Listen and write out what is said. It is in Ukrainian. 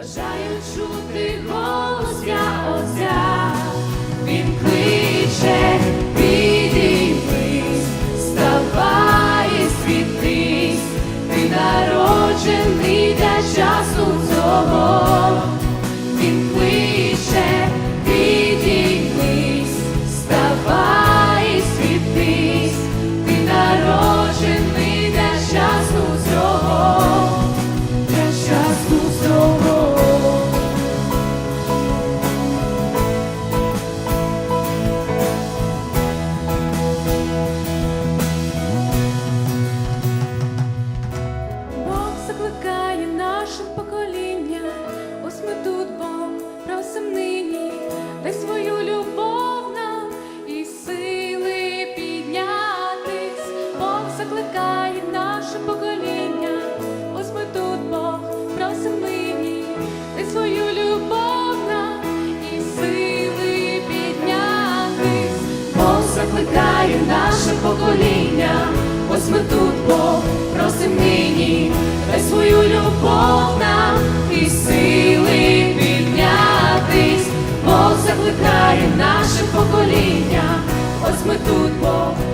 бажають чути голос наше покоління, ось ми тут, Бог, просим нині, дай свою любов нам і сили піднятись. Бог закликає наше покоління, ось ми тут, Бог, просим нині, дай свою любов нам і сили піднятись. Бог закликає наше покоління, ось ми тут, Бог, просим нині, свою любов нам і сили піднятись, Бог закликає наше покоління, ось ми тут Бог.